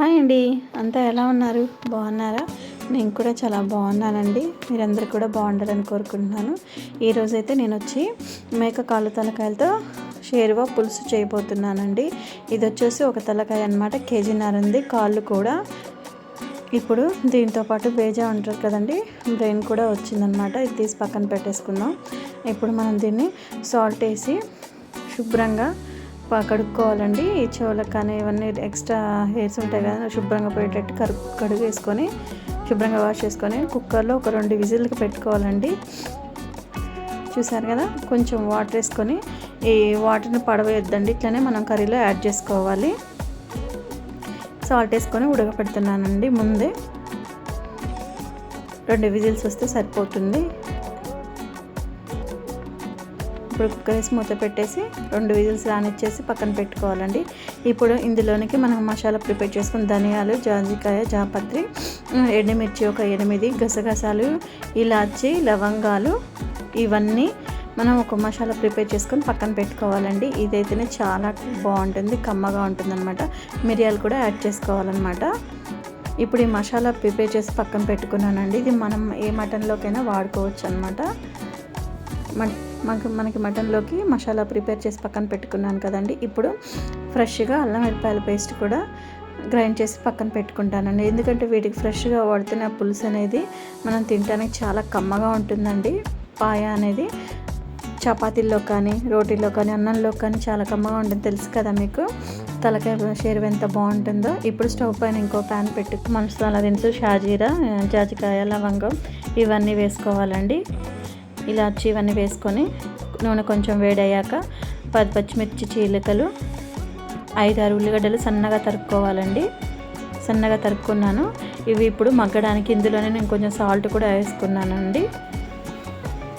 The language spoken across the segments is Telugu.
హాయ్ అండి. అంతా ఎలా ఉన్నారు? బాగున్నారా? నేను కూడా చాలా బాగున్నానండి. మీరందరూ కూడా బాగుండాలని కోరుకుంటున్నాను. ఈరోజైతే నేను వచ్చి మేక కాళ్ళు తలకాయలతో షేర్వా పులుసు చేయబోతున్నానండి. ఇది వచ్చేసి ఒక తలకాయ అనమాట కేజీన్నర ఉంది. కాళ్ళు కూడా ఇప్పుడు దీంతో పాటు బేజా ఉంటారు కదండి బ్రెయిన్ కూడా వచ్చిందనమాట ఇది తీసి పక్కన పెట్టేసుకుందాం. ఇప్పుడు మనం దీన్ని సాల్ట్ వేసి శుభ్రంగా కడుక్కోవాలండి. ఈ చెవులకు కానీ ఇవన్నీ ఎక్స్ట్రా హెయిర్స్ ఉంటాయి కదా శుభ్రంగా పోయేటట్టు కరు కడుగు వేసుకొని శుభ్రంగా వాష్ చేసుకొని కుక్కర్లో ఒక రెండు విజిల్కి పెట్టుకోవాలండి. చూసారు కదా? కొంచెం వాటర్ వేసుకొని ఈ వాటర్ని పడవేయొద్దండి. ఇట్లనే మనం కర్రీలో యాడ్ చేసుకోవాలి. సాల్ట్ వేసుకొని ఉడకపెడుతున్నానండి ముందే. రెండు విజిల్స్ వస్తే సరిపోతుంది. ఇప్పుడు కుక్కర్ వేసి మూత పెట్టేసి రెండు విజిల్స్ రానిచ్చేసి పక్కన పెట్టుకోవాలండి. ఇప్పుడు ఇందులోనికి మనం మసాలా ప్రిపేర్ చేసుకుని ధనియాలు జాజికాయ జాపత్రి ఎండుమిర్చి ఒక ఎనిమిది గసగసాలు ఇలాచి లవంగాలు ఇవన్నీ మనం ఒక మసాలా ప్రిపేర్ చేసుకొని పక్కన పెట్టుకోవాలండి. ఇదైతేనే చాలా బాగుంటుంది కమ్మగా ఉంటుంది అనమాట మిరియాలు కూడా యాడ్ చేసుకోవాలన్నమాట. ఇప్పుడు ఈ మసాలా ప్రిపేర్ చేసి పక్కన పెట్టుకున్నానండి. ఇది మనం ఏ మటన్లోకైనా వాడుకోవచ్చు అనమాట మనకి మనకి మటన్లోకి మసాలా ప్రిపేర్ చేసి పక్కన పెట్టుకున్నాను కదండి. ఇప్పుడు ఫ్రెష్గా అల్లం వెల్లిపాయల పేస్ట్ కూడా గ్రైండ్ చేసి పక్కన పెట్టుకుంటానండి. ఎందుకంటే వీటికి ఫ్రెష్గా వాడుతున్న పులుసు అనేది మనం తినడానికి చాలా కమ్మగా ఉంటుందండి. పాయ అనేది చపాతీల్లో కానీ రోటీల్లో కానీ అన్నంలో కానీ చాలా కమ్మగా ఉంటుంది. తెలుసు కదా మీకు? తలకాయ షేర్ ఎంత బాగుంటుందో. ఇప్పుడు స్టవ్ పైన ఇంకో ప్యాన్ పెట్టి అలా దినుసు షాజీరా జాజికాయ లవంగం ఇవన్నీ వేసుకోవాలండి. ఇలాచి ఇవన్నీ వేసుకొని నూనె కొంచెం వేడయ్యాక పది పచ్చిమిర్చి చీలికలు ఐదు ఆరు ఉల్లిగడ్డలు సన్నగా తరుక్కోవాలండి. సన్నగా తరుక్కున్నాను. ఇవి ఇప్పుడు మగ్గడానికి ఇందులోనే నేను కొంచెం సాల్ట్ కూడా వేసుకున్నానండి.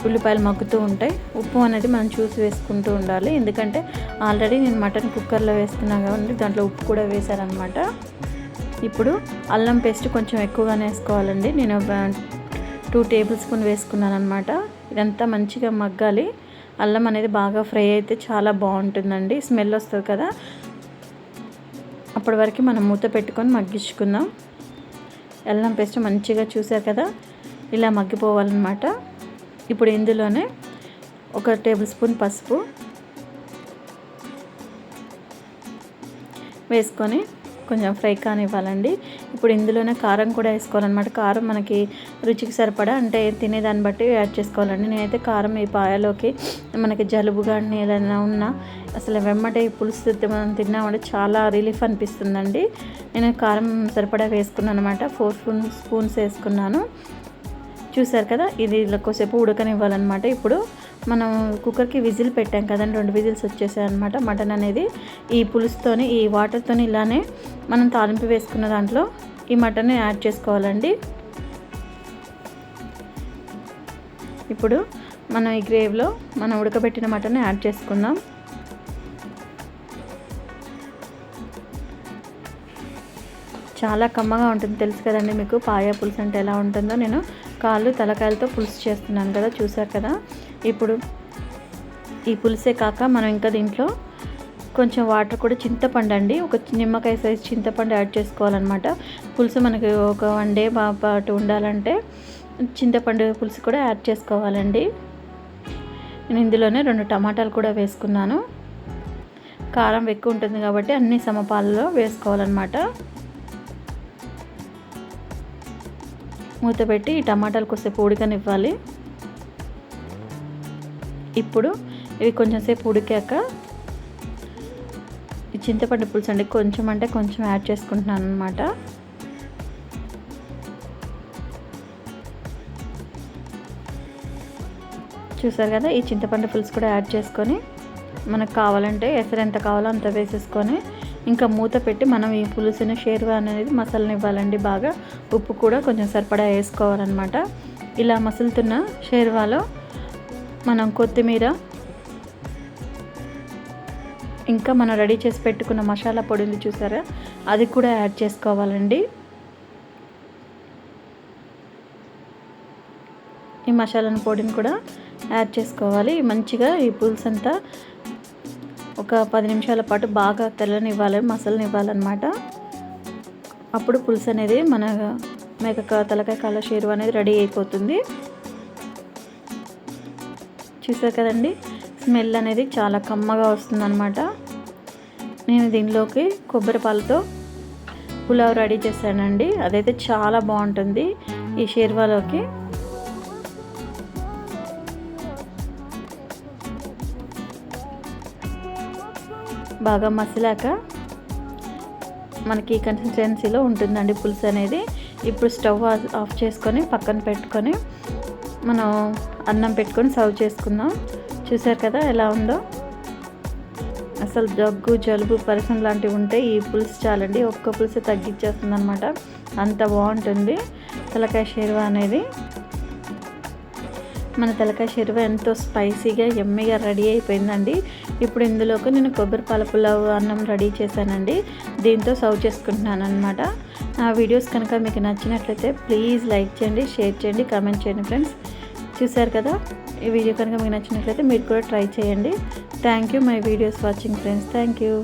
ఉల్లిపాయలు మగ్గుతూ ఉంటాయి. ఉప్పు అనేది మనం చూసి వేసుకుంటూ ఉండాలి. ఎందుకంటే ఆల్రెడీ నేను మటన్ కుక్కర్లో వేసుకున్నాను కాబట్టి దాంట్లో ఉప్పు కూడా వేశారనమాట. ఇప్పుడు అల్లం పేస్ట్ కొంచెం ఎక్కువగానే వేసుకోవాలండి. నేను టూ టేబుల్ స్పూన్ వేసుకున్నాను అనమాట ఇదంతా మంచిగా మగ్గాలి. అల్లం అనేది బాగా ఫ్రై అయితే చాలా బాగుంటుందండి. స్మెల్ వస్తుంది కదా. అప్పటి వరకు మనం మూత పెట్టుకొని మగ్గించుకుందాం. అల్లం పేస్ట్ మంచిగా చూసారు కదా. ఇలా మగ్గిపోవాలన్నమాట. ఇప్పుడు ఇందులోనే ఒక టేబుల్ స్పూన్ పసుపు వేసుకొని కొంచెం ఫ్రై కానివ్వాలండి. ఇప్పుడు ఇందులోనే కారం కూడా వేసుకోవాలన్నమాట. కారం మనకి రుచికి సరిపడా అంటే తినేదాన్ని బట్టి యాడ్ చేసుకోవాలండి. నేనైతే కారం ఈ పాయలోకి మనకి జలుబు కానీ ఏదైనా ఉన్నా అసలు వెమ్మటే పులుసు మనం తిన్నామంటే చాలా రిలీఫ్ అనిపిస్తుందండి. నేను కారం సరిపడా వేసుకున్నాను అనమాట ఫోర్ స్పూన్ స్పూన్స్ వేసుకున్నాను. చూసారు కదా? ఇది కొద్దిసేపు ఉడకనివ్వాలన్నమాట. ఇప్పుడు మనం కుక్కర్కి విజిల్ పెట్టాం కదండి రెండు విజిల్స్ వచ్చేసాయి అనమాట మటన్ అనేది ఈ పులుసుతోని ఈ వాటర్తోని ఇలానే మనం తాలింపు వేసుకున్న దాంట్లో ఈ మటన్ని యాడ్ చేసుకోవాలండి. ఇప్పుడు మనం ఈ గ్రేవ్లో మనం ఉడకబెట్టిన మటన్ యాడ్ చేసుకుందాం. చాలా కమ్మగా ఉంటుంది. తెలుసు కదండి మీకు పాయ పులుసు అంటే ఎలా ఉంటుందో. నేను కాళ్ళు తలకాయలతో పులుసు చేస్తున్నాను కదా చూసారు కదా? ఇప్పుడు ఈ పులుసే కాక మనం ఇంకా దీంట్లో కొంచెం వాటర్ కూడా చింతపండు అండి. ఒక నిమ్మకాయ సైజ్ చింతపండు యాడ్ చేసుకోవాలన్నమాట. పులుసు మనకి ఒక వన్ డే పాటు ఉండాలంటే చింతపండు పులుసు కూడా యాడ్ చేసుకోవాలండి. నేను ఇందులోనే రెండు టమాటాలు కూడా వేసుకున్నాను. కారం ఎక్కువ ఉంటుంది కాబట్టి అన్ని సమపాలలో వేసుకోవాలన్నమాట. మూత పెట్టి ఈ టమాటాలు కొద్దిసేపు ఉడకనివ్వాలి. ఇప్పుడు ఇవి కొంచెం సేపు ఉడికాక ఈ చింతపండు పులుసు అండి కొంచెం అంటే కొంచెం యాడ్ చేసుకుంటున్నాను అనమాట చూసారు కదా ఈ చింతపండు పులుసు కూడా యాడ్ చేసుకొని మనకు కావాలంటే ఎసరు ఎంత కావాలో అంత వేసేసుకొని ఇంకా మూత పెట్టి మనం ఈ పులుసుని షేర్వా అనేది మసలనివ్వాలండి బాగా. ఉప్పు కూడా కొంచెం సరిపడా వేసుకోవాలన్నమాట. ఇలా మసులుతున్న షేర్వాలో మనం కొత్తిమీర ఇంకా మనం రెడీ చేసి పెట్టుకున్న మసాలా పొడి ఉంది చూసారా? అది కూడా యాడ్ చేసుకోవాలండి. ఈ మసాలా పొడిని కూడా యాడ్ చేసుకోవాలి. మంచిగా ఈ పులుసు అంతా ఒక పది నిమిషాల పాటు బాగా తెల్లనివ్వాలి మసలనివ్వాలన్నమాట. అప్పుడు పులుసు అనేది మన మేక తలకాయ కాల షేరు అనేది రెడీ అయిపోతుంది. చూసారు కదండి? స్మెల్ అనేది చాలా కమ్మగా వస్తుందన్నమాట. నేను దీనిలోకి కొబ్బరి పాలతో పులావ్ రెడీ చేశానండి. అదైతే చాలా బాగుంటుంది ఈ షేర్వాలోకి. బాగా మసిలాక మనకి కన్సిస్టెన్సీలో ఉంటుందండి పులుసు అనేది. ఇప్పుడు స్టవ్ ఆఫ్ చేసుకొని పక్కన పెట్టుకొని మనం అన్నం పెట్టుకొని సర్వ్ చేసుకుందాం. చూసారు కదా ఎలా ఉందో? అసలు దగ్గు జలుబు పరిసం లాంటివి ఉంటే ఈ పులుసు చాలండి. ఒక్క పులుసు తగ్గించేస్తుంది అనమాట అంత బాగుంటుంది. తలకాయ షేర్వా అనేది. మన తలకాయ షెరువ ఎంతో స్పైసీగా ఎమ్మిగా రెడీ అయిపోయిందండి. ఇప్పుడు ఇందులోకి నేను కొబ్బరి పాల పులావ్ అన్నం రెడీ చేశానండి. దీంతో సర్వ్ చేసుకుంటున్నాను అనమాట ఆ వీడియోస్ కనుక మీకు నచ్చినట్లయితే ప్లీజ్ లైక్ చేయండి షేర్ చేయండి కామెంట్ చేయండి ఫ్రెండ్స్. చూసారు కదా? ఈ వీడియో కనుక మీకు నచ్చినట్లయితే మీరు కూడా ట్రై చేయండి. Thank you my videos watching friends. Thank you.